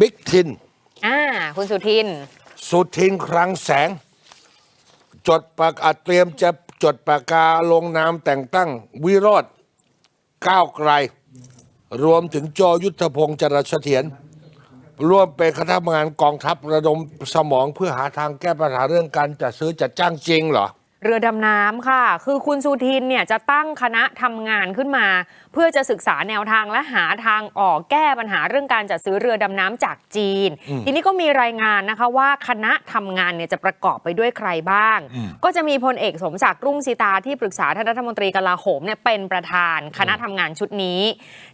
บิ๊กทิน อ่า คุณสุทิน สุทินคลังแสง จดปากกาเตรียมจะจดปากกาลงนามแต่งตั้งวิโรธก้าวไกล รวมถึงโจยุทธพงศ์จรัสเสถียรร่วมเป็นคณะทำงานกองทัพระดมสมองเพื่อหาทางแก้ปัญหาเรื่องการจัดซื้อจัดจ้างจริงเหรอ เรือดำน้ำค่ะ คือคุณสุทินเนี่ยจะตั้งคณะทำงานขึ้นมา เพื่อจะศึกษาแนวทางและหาทางออกแก้ปัญหาเรื่องการจัดซื้อเรือดำน้ำจากจีน ทีนี้ก็มีรายงานนะคะว่าคณะทำงานเนี่ยจะประกอบไปด้วยใครบ้าง ก็จะมีพลเอกสมศักดิ์รุ่งสีตาที่ปรึกษาท่านรัฐมนตรีกลาโหมเนี่ยเป็นประธานคณะทำงานชุดนี้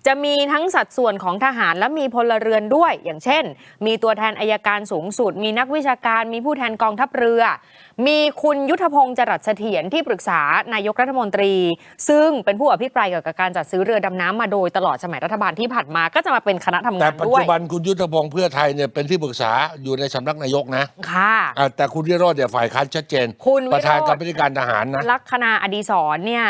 จะมีทั้งสัดส่วนของทหารและมีพลเรือนด้วย อย่างเช่น มีตัวแทนอายการสูงสุด มีนักวิชาการ มีผู้แทนกองทัพเรือ มีคุณยุทธพงศ์จรัสเสถียรที่ปรึกษานายกรัฐมนตรี ซึ่งเป็นผู้อภิปรายเกี่ยวกับการจัดซื้อเรือดำน้ำมาโดยตลอดสมัยรัฐบาลที่ผ่านมาก็จะมาเป็นคณะทำแต่งานปัจด้วจุยบันคุณยุทธพงศ์เพื่อไทยเนี่ยเป็นที่ปรึกษาอยู่ในสำนักนายกนะค่ะอ่าแต่คุณวิโรธเนี่ยฝ่ายค้านชัดเจนคุณวิโรจน์ประธานกรรมธิการทหารนะลัคนาอดีศรเนี่ย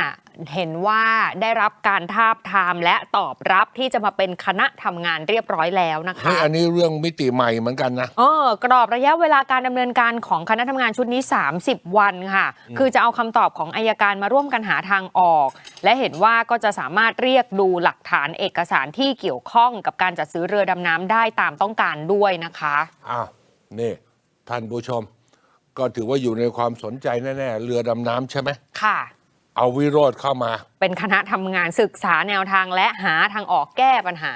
เห็นว่าได้รับการทาบทามและตอบรับที่จะมาเป็นคณะทำงานเรียบร้อยแล้วนะเฮ้คะยอันนี้เรื่องมิติใหม่เหมือนกันนะเออกรอบระยะเวลาการดำเนินการของคณะทำงานชุดนี้ 30 วันค่ะ คือจะเอาคำตอบของอายการมาร่วมกันหาทางออก และเห็นว่าก็จะสามารถเรียกดูหลักฐานเอกสารที่เกี่ยวข้องกับการจัดซื้อเรือดำน้ำได้ตามต้องการด้วยนะคะอ้าวนี่ท่านผู้ชม ก็ถือว่าอยู่ในความสนใจแน่ๆเรือดำน้ำใช่ไหมค่ะ เอาวิโรธเข้ามา เป็นคณะทำงานศึกษาแนวทางและหาทางออกแก้ปัญหา